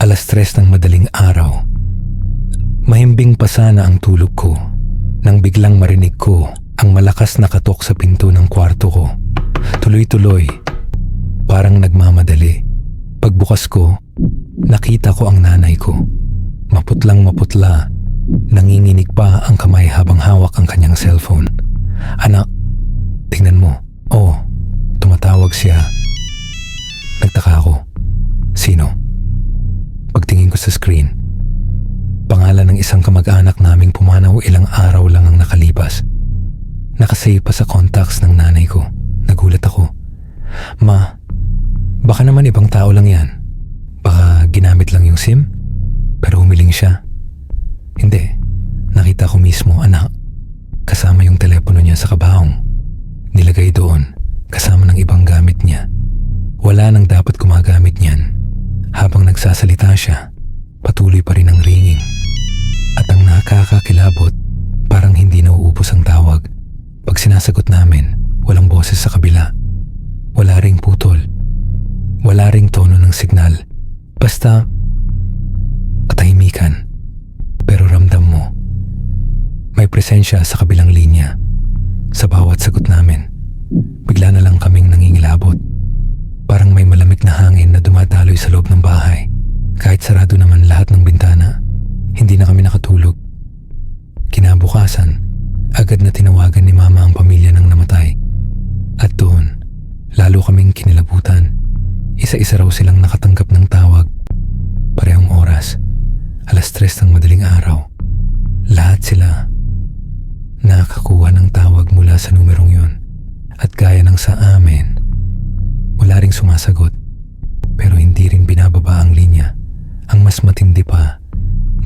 Alas tres ng madaling araw. Mahimbing pa sana ang tulog ko nang biglang marinig ko ang malakas na katok sa pinto ng kwarto ko. Tuloy-tuloy, parang nagmamadali. Pagbukas ko, nakita ko ang nanay ko. Maputlang maputla, nanginginig pa ang kamay habang hawak ang kanyang cellphone. Anak, tingnan mo. Oh, tumatawag siya. Nagtaka ako. Sa screen, pangalan ng isang kamag-anak naming pumanaw ilang araw lang ang nakalipas. Nakasave pa sa contacts ng nanay ko. Nagulat ako. Ma, baka naman ibang tao lang yan. Baka ginamit lang yung SIM? Pero humiling siya. Hindi. Nakita ko mismo, anak. Kasama yung telepono niya sa kabahong. Nilagay doon, kasama ng ibang gamit niya. Wala nang dapat gumagamit niyan. Habang nagsasalita siya, patuloy pa rin ang ringing. At ang nakakakilabot, parang hindi nauubos ang tawag. Pag sinasagot namin, walang boses sa kabila. Wala ring putol. Wala ring tono ng signal. Basta, katahimikan. Pero ramdam mo, may presensya sa kabilang linya. Sa bawat sagot namin, bigla na lang kaming nangingilabot. Parang may malamig na hangin na dumadaloy sa loob ng bahay. Kahit sarado naman lahat ng bintana, hindi na kami nakatulog. Kinabukasan, agad na tinawagan ni Mama ang pamilya ng namatay. At doon, lalo kaming kinilabutan. Isa-isa raw silang nakatanggap ng tawag. Parehong oras, alas tres ng madaling araw. Lahat sila nakakakuha ng tawag mula sa numerong yun. At gaya ng sa amin, wala ring sumasagot. Pero hindi rin binababa ang linya. Mas matindi pa,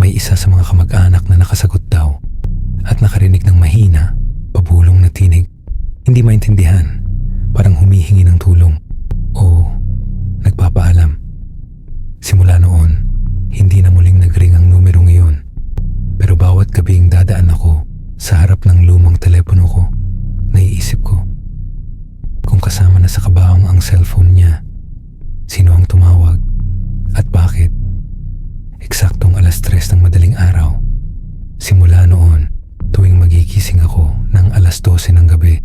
may isa sa mga kamag-anak na nakasagot daw at nakarinig ng mahina, pabulong na tinig. Hindi maintindihan, parang humihingi ng tulong o nagpapaalam. Simula noon, hindi na muling nagring ang numerong iyon. Pero bawat gabing dadaan ako sa harap ng lumang telepono ko, naiisip ko, kung kasama na sa kabahong ang cellphone niya, tuwing magigising ako ng alas 12 ng gabi,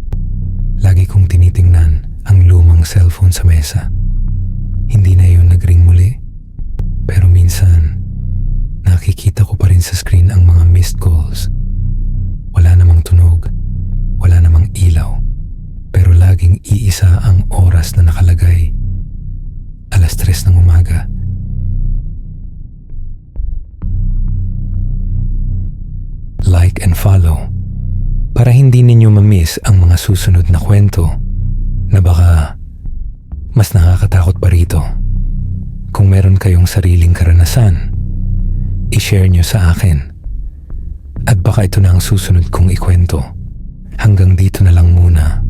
lagi kong tinitingnan ang lumang cellphone sa mesa. Hindi na yun nagring muli. Pero minsan, nakikita ko pa rin sa screen ang mga missed calls. Wala namang tunog, wala namang ilaw, pero laging iisa ang oras na nakalagay. Alas tres ng umaga. Like and follow para hindi ninyo ma-miss ang mga susunod na kwento na baka mas nakakatakot pa rito. Kung meron kayong sariling karanasan, i-share nyo sa akin. At baka ito na ang susunod kong ikwento. Hanggang dito na lang muna.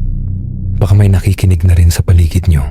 Baka may nakikinig na rin sa paligid nyo.